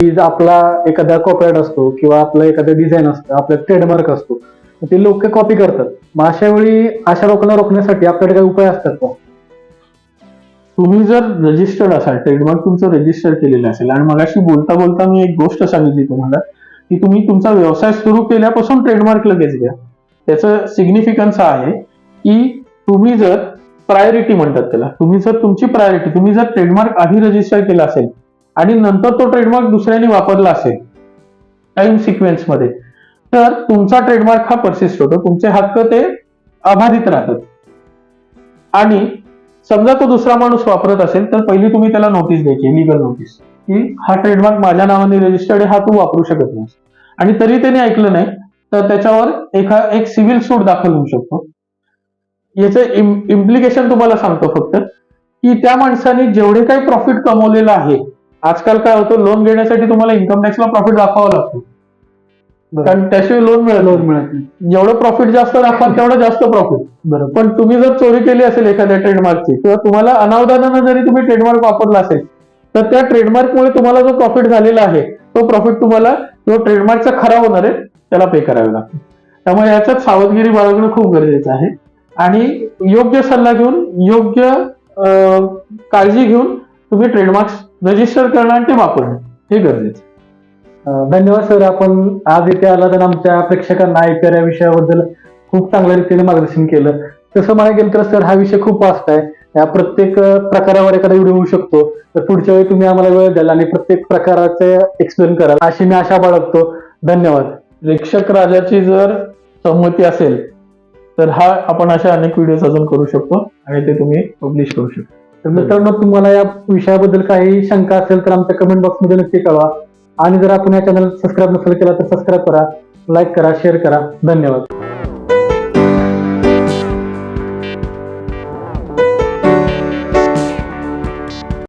की आपला एखादा कॉपरेट असतो किंवा आपलं एखादं डिझाईन असतं आपला ट्रेडमार्क असतो ते लोक कॉपी करतात. मग अशा वेळी अशा लोकांना रोखण्यासाठी आपल्याकडे काही उपाय असतात का? तुम्ही जर रजिस्टर्ड असाल ट्रेडमार्क तुमचं रजिस्टर केलेलं असेल आणि मगाशी बोलता बोलता मी एक गोष्ट सांगितली तुम्हाला की तुम्ही तुमचा व्यवसाय सुरू केल्यापासून ट्रेडमार्क लगेच घ्या. त्याचं सिग्निफिकन्स आहे की तुम्ही जर प्रायोरिटी म्हणतात त्याला तुम्ही जर तुमची प्रायोरिटी तुम्ही जर ट्रेडमार्क आधी रजिस्टर केला असेल आणि नंतर तो ट्रेडमार्क दुसऱ्याने वापरला असेल. टाइम सिक्वेन्समध्ये. तर तुमचा ट्रेडमार्क हा परसिस्ट होतो. तुमचे हक्क ते अबाधित राहतात. आणि समजा तो दुसरा माणूस वापरत असेल तर पहिली तुम्ही त्याला नोटीस द्यायची लिगल नोटीस की हा ट्रेडमार्क माझ्या नावाने रजिस्टर्ड आहे हा तू वापरू शकत नाही आणि तरी त्याने ऐकलं नाही तर त्याच्यावर एका एक सिव्हिल सूट दाखल होऊ शकतो. याचं इम्प्लिकेशन तुम्हाला सांगतो फक्त की त्या माणसाने जेवढे काही प्रॉफिट कमवलेलं आहे आजकाल काय होतं लोन घेण्यासाठी तुम्हाला इन्कम टॅक्सला प्रॉफिट दाखवावं लागतं. कारण त्याशिवाय लोन मिळत लोन. मिळत जेवढं प्रॉफिट जास्त दाखवाल तेवढं जास्त प्रॉफिट बरोबर. पण तुम्ही जर चोरी केली असेल एखाद्या ट्रेडमार्कची किंवा तुम्हाला अनावधानानं जरी तुम्ही ट्रेडमार्क वापरला असेल तर त्या ट्रेडमार्कमुळे तुम्हाला जो प्रॉफिट झालेला आहे तो प्रॉफिट तुम्हाला जो ट्रेडमार्कचा खरा होणार आहे त्याला पे करावे लागतो त्यामुळे याच्यात सावधगिरी बाळगणं खूप गरजेचं आहे. आणि योग्य सल्ला घेऊन योग्य काळजी घेऊन तुम्ही ट्रेडमार्क रजिस्टर करणं आणि ते वापरणं हे गरजेचं धन्यवाद सर आपण आज इथे आला तर आमच्या प्रेक्षकांना आयपीआर या विषयाबद्दल खूप चांगल्या रीतीने मार्गदर्शन केलं. तसं म्हणायला गेलं तर सर हा विषय खूप वास्ट आहे. या प्रत्येक प्रकारावर एखादा व्हिडिओ होऊ शकतो. तर पुढच्या वेळी तुम्ही आम्हाला वेळ द्याल आणि प्रत्येक प्रकाराचे एक्सप्लेन कराल. अशी मी आशा बाळगतो. धन्यवाद. प्रेक्षक राजाची जर संमती असेल तर हा आपण अशा अनेक व्हिडिओ अजून करू शकतो आणि ते तुम्ही पब्लिश करू शकतो. तर मित्रांनो तुम्हाला या विषयाबद्दल काही शंका असेल तर आमच्या कमेंट बॉक्समध्ये नक्की कळवा. आणि जर आपण या चॅनल सबस्क्राईब नसेल केला तर सबस्क्राईब करा लाईक करा शेअर करा. धन्यवाद.